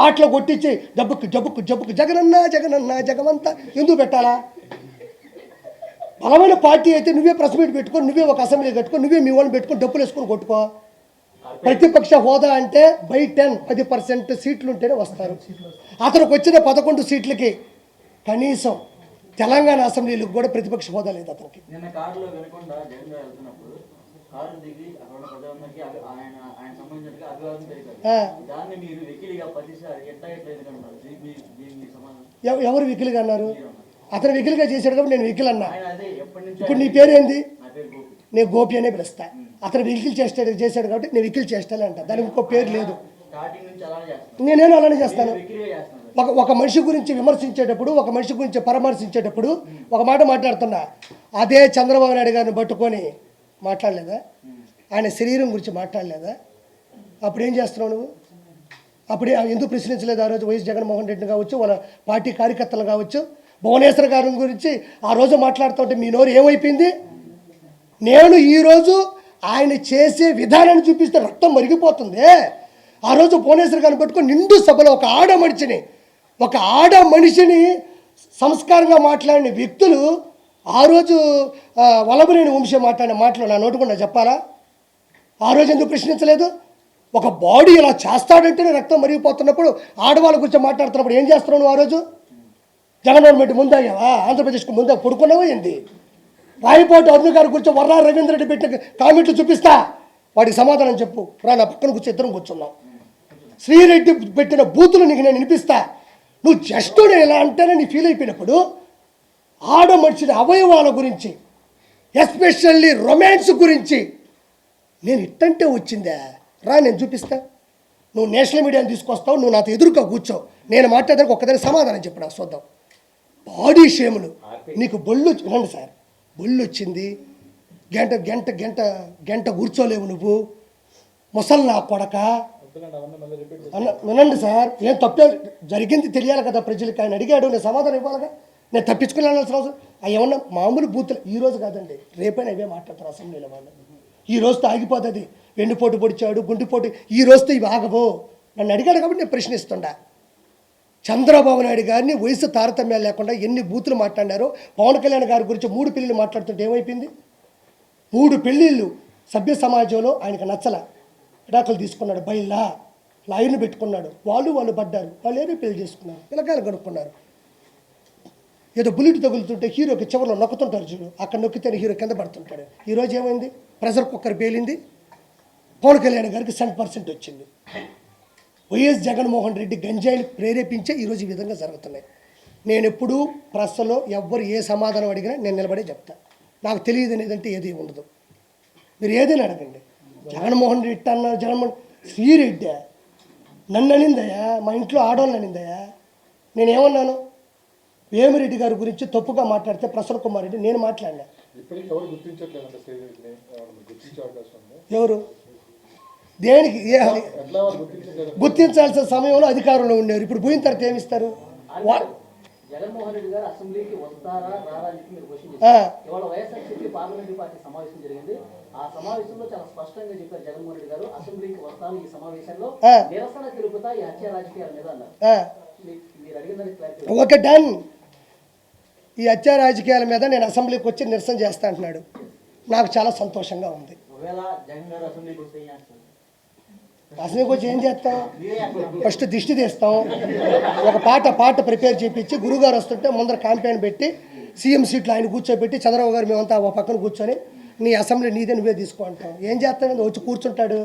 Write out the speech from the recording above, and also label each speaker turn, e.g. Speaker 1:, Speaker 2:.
Speaker 1: పాటలు కొట్టించి జబ్బుకు జబ్బుకు జబ్బుకు జగనన్న జగనన్న జగమంత ఎందుకు పెట్టాలా? బలమైన పార్టీ అయితే నువ్వే ప్రెస్ మీట్ పెట్టుకో నువ్వే ఒక అసెంబ్లీ కట్టుకో నువ్వే మీ వాళ్ళని పెట్టుకొని డబ్బులు వేసుకొని కొట్టుకో. ప్రతిపక్ష హోదా అంటే బై టెన్ పది పర్సెంట్ సీట్లు ఉంటేనే వస్తారు. అతనికి వచ్చిన పదకొండు సీట్లకి కనీసం తెలంగాణ అసెంబ్లీలకు కూడా ప్రతిపక్ష హోదా లేదు అతనికి.
Speaker 2: కారు దిగి అక్కడ ప్రజలందరికీ ఆయన ఆయన అభివాదం దాన్ని మీరు వెకిలిగా ఎట్లా ఎట్లా ఎందుకంటారు
Speaker 1: ఎవరు వికిలుగా అన్నారు? అతను వికిలుగా చేశాడు కాబట్టి నేను వికిల్ అన్నా ఇప్పుడు నీ
Speaker 2: పేరు గోపి.
Speaker 1: నేను గోపి అనే పిలుస్తా. అతను వికిల్ చేస్తాడు చేశాడు కాబట్టి నేను వికిల్ చేస్తానే అంట. దానికి ఇంకో పేరు లేదు.
Speaker 2: నుంచి అలానే
Speaker 1: చేస్తాను? ఒక ఒక మనిషి గురించి విమర్శించేటప్పుడు ఒక మనిషి గురించి పరామర్శించేటప్పుడు ఒక మాట మాట్లాడుతున్నా. అదే చంద్రబాబు నాయుడు గారిని పట్టుకొని మాట్లాడలేదా? ఆయన శరీరం గురించి మాట్లాడలేదా? అప్పుడు ఏం చేస్తున్నావు నువ్వు? అప్పుడే ఎందుకు ప్రశ్నించలేదు ఆ రోజు వైఎస్ జగన్మోహన్ రెడ్డి కావచ్చు వాళ్ళ పార్టీ కార్యకర్తలు కావచ్చు భువనేశ్వర్ గారి గురించి ఆ రోజు మాట్లాడుతుంటే మీ నోరు ఏమైపోయింది? నేను ఈరోజు ఆయన చేసే విధానాన్ని చూపిస్తే రక్తం మరిగిపోతుంది. ఆ రోజు భువనేశ్వర్ గారిని పట్టుకుని నిండు సభలో ఒక ఆడ మనిషిని ఒక ఆడ మనిషిని సంస్కారంగా మాట్లాడిన వ్యక్తులు ఆ రోజు ఆ, వంశీ మాట్లాడిన మాటలు నా నోటుకుండా చెప్పాలా? ఆ రోజు ఎందుకు ప్రశ్నించలేదు? ఒక బాడీ ఇలా చేస్తాడంటేనే రక్తం మరిగిపోతున్నప్పుడు ఆడవాళ్ళ గురించి మాట్లాడుతున్నప్పుడు ఏం చేస్తున్నావు ఆ రోజు? జగన్మోహన్ రెడ్డి ముందయ్యావా? ఆంధ్రప్రదేశ్కు ముందే పడుకున్నావా ఏంది? రాయపోటు అరుణ్ గారి గురించి వర్రా రవీంద్ర రెడ్డి పెట్టిన కామెంట్లు చూపిస్తా. వాడికి సమాధానం చెప్పు. రా నా పక్కన కూర్చో ఇద్దరం కూర్చున్నాం శ్రీరెడ్డి పెట్టిన బూతులు నీకు నేను వినిపిస్తా. నువ్వు జస్ట్ నేను ఇలా అంటేనే నీ ఫీల్ అయిపోయినప్పుడు ఆడ మనిషిని అవయవాల గురించి ఎస్పెషల్లీ రొమాన్స్ గురించి. నేను ఇట్టంటే వచ్చిందా? రా నేను చూపిస్తా. నువ్వు నేషనల్ మీడియాని తీసుకొస్తావు నువ్వు నాతో ఎదురుగా కూర్చోవు. నేను మాట్లాడడానికి ఒక్కదాని సమాధానం చెప్పు నాకు చూద్దాం. బాడీ షేములు. నీకు బొళ్ళు వినండి సార్. బొళ్ళు వచ్చింది. గంట గంట గంట గంట కూర్చోలేవు నువ్వు. ముసలి నా కొడక. అన్న వినండి సార్. ఏం తప్పే జరిగింది తెలియాలి కదా ప్రజలకి. ఆయన అడిగాడు నేను సమాధానం ఇవ్వాలిగా. నేను తప్పించుకుని వెళ్ళాల్సిన అవసరం అవి ఏమన్నా మామూలు బూతులు. ఈ రోజు కాదండి రేపైనా ఇవే మాట్లాడతారు అసెంబ్లీలో వాళ్ళు ఈ రోజుతో ఆగిపోతుంది. వెండిపోటు పొడిచాడు గుండెపోటు ఈ రోజుతో ఇవి ఆగబో నన్ను అడిగాడు కాబట్టి నేను ప్రశ్నిస్తుండా. చంద్రబాబు నాయుడు గారిని వయసు తారతమ్యాలు లేకుండా ఎన్ని బూతులు మాట్లాడారో పవన్ కళ్యాణ్ గారి గురించి మూడు పెళ్ళిళ్ళు మాట్లాడుతుంటే ఏమైపోయింది? మూడు పెళ్ళిళ్ళు సభ్య సమాజంలో ఆయనకు నచ్చల. విడాకులు తీసుకున్నాడు బయలా లాయర్ని పెట్టుకున్నాడు. వాళ్ళు వాళ్ళు పడ్డారు. వాళ్ళు ఏమీ పెళ్ళి చేసుకున్నారు. పిల్లకాయలు కనుక్కున్నారు ఏదో బుల్లెట్ తగులుతుంటే హీరోకి చివరిలో నొక్కుతుంటారు చూడు. అక్కడ నొక్కితేనే హీరో కింద పడుతుంటాడు. ఈరోజు ఏమైంది? ప్రెషర్ కుక్కర్ పేలింది. పవన్ కళ్యాణ్ గారికి సెవెన్ పర్సెంట్ వచ్చింది. వైఎస్ జగన్మోహన్ రెడ్డి గంజాయిని ప్రేరేపించే ఈరోజు ఈ విధంగా జరుగుతున్నాయి. నేను ఎప్పుడూ ప్రశ్నలో ఎవ్వరు ఏ సమాధానం అడిగినా నేను నిలబడే చెప్తా. నాకు తెలియదు అనేదంటే ఏది ఉండదు. మీరు ఏదైనా అడగండి. జగన్మోహన్ రెడ్డి అన్న జగన్మోహన్ శ్రీరెడ్డి నన్ను అనిందయ్యా? మా ఇంట్లో ఆడవాళ్ళని అనిందయ్యా? నేనేమన్నాను? వేమిరెడ్డి గారి గురించి తప్పుగా మాట్లాడితే ప్రసన్న కుమార్ రెడ్డి నేను మాట్లాడినా
Speaker 3: ఎవరు
Speaker 1: దేనికి? గుర్తించాల్సిన సమయంలో అధికారంలో ఉండేవారు. ఇప్పుడు పోయిన తర్వాత ఏమిస్తారు వా-
Speaker 2: జగన్మోహన్ రెడ్డి గారు అసెంబ్లీకి వస్తారా రారా అని చెప్పి మీరు క్వశ్చన్
Speaker 1: ఆ,
Speaker 2: చేశారు ఇవాళ వైఎస్ఆర్సీపీ పార్లమెంటరీ పార్టీ సమావేశం జరిగింది. ఆ సమావేశంలో చాలా స్పష్టంగా చెప్పారు జగన్మోహన్ రెడ్డి గారు అసెంబ్లీకి వస్తాను ఈ సమావేశంలో.
Speaker 1: ఆ.
Speaker 2: నిరసన తెలుపుతా ఈ హత్య రాజకీయాల మీద అన్నారు.
Speaker 1: ఆ.
Speaker 2: మీ- మీరు అడిగిన దానికి క్లారిటీ
Speaker 1: ఓకే డన్. ఈ హత్యా రాజకీయాల మీద నేను అసెంబ్లీకి వచ్చి నిరసన చేస్తా అంటున్నాడు. నాకు చాలా సంతోషంగా ఉంది.
Speaker 2: అసెంబ్లీకి
Speaker 1: వచ్చి ఏం చేస్తాం. ఫస్ట్ దిష్టి తీస్తాం. ఒక పాట పాట ప్రిపేర్ చేయించి గురుగారు వస్తుంటే ముందర క్యాంపెయిన్ పెట్టి సీఎం సీట్లో ఆయన కూర్చోబెట్టి చంద్రబాబు గారు మేమంతా ఒక పక్కన కూర్చొని నీ అసెంబ్లీ నీదే నువ్వే తీసుకో అంటాం. ఏం చేస్తాం? వచ్చి కూర్చుంటాడు.